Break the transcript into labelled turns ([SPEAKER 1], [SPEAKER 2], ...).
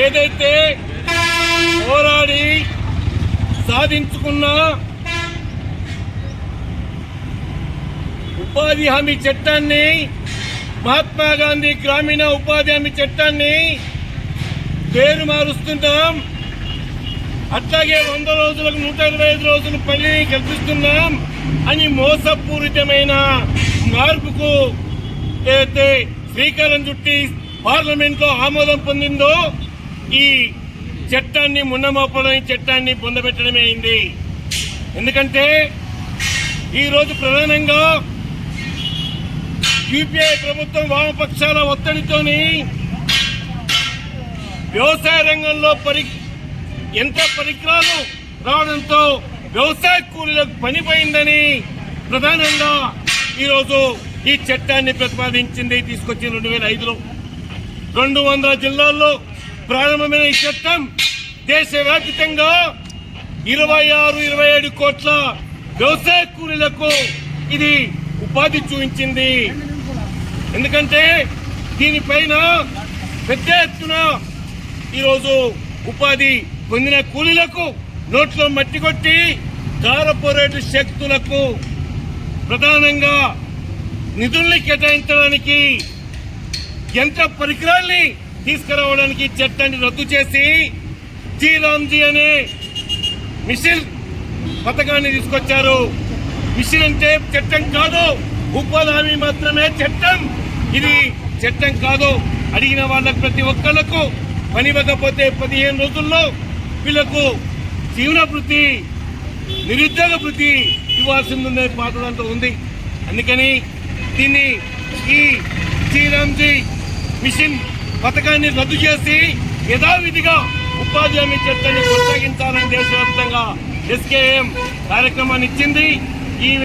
[SPEAKER 1] ఏదైతే పోరాడి సాధించుకున్న ఉపాధి హామీ చట్టాన్ని మహాత్మా గాంధీ గ్రామీణ ఉపాధి హామీ చట్టాన్ని పేరు మారుస్తున్నాం అట్లాగే వంద రోజులకు నూట ఇరవై ఐదు రోజులు పనిని కల్పిస్తున్నాం అని మోసపూరితమైన మార్పుకు ఏదైతే శ్రీకారం చుట్టి పార్లమెంట్లో ఆమోదం పొందిందో ఈ చట్టాన్ని మున్నమోపడం ఈ చట్టాన్ని పొందబెట్టడమే అయింది. ఎందుకంటే ఈరోజు ప్రధానంగా యూపీఐ ప్రభుత్వం వామపక్షాల ఒత్తిడితోని వ్యవసాయ రంగంలో పరి ఎంత పరికరాలు రావడంతో వ్యవసాయ కూలీలకు పనిపోయిందని ప్రధానంగా ఈరోజు ఈ చట్టాన్ని ప్రతిపాదించింది తీసుకొచ్చి రెండు వేల ఐదులో. రెండు వందల జిల్లాల్లో ప్రారంభమైన ఈ చట్టం దేశవ్యాప్తంగా ఇరవై ఆరు ఇరవై ఏడు కోట్ల వ్యవసాయ కూలీలకు ఇది ఉపాధి చూపించింది. ఎందుకంటే దీనిపైన పెద్ద ఎత్తున ఈరోజు ఉపాధి పొందిన కూలీలకు నోట్లో మట్టి కొట్టి కార్పొరేట్ శక్తులకు ప్రధానంగా నిధుల్ని కేటాయించడానికి యంత్ర పరికరాల్ని తీసుకురావడానికి చట్టాన్ని రద్దు చేసి జీరాంజీ అనే మిషన్ పథకాన్ని తీసుకొచ్చారు. మిషన్ అంటే చట్టం కాదు. ఉపాధి హామీ మాత్రమే చట్టం. ఇది చట్టం కాదు. అడిగిన వాళ్ళకు ప్రతి ఒక్కళ్ళకు పని ఇవ్వకపోతే పదిహేను రోజుల్లో వీళ్ళకు జీవన వృత్తి నిరుద్యోగ వృత్తి ఇవ్వాల్సింది ఉంది పాత దాంట్లో ఉంది. అందుకని దీన్ని ఈ శ్రీరామ్జీ మిషన్ పథకాన్ని రద్దు చేసి యథావిధిగా ఉపాధి హామీ చట్టాన్ని కొనసాగించాలని దేశవ్యాప్తంగా ఎస్కేఎం కార్యక్రమాన్ని ఇచ్చింది. ఈ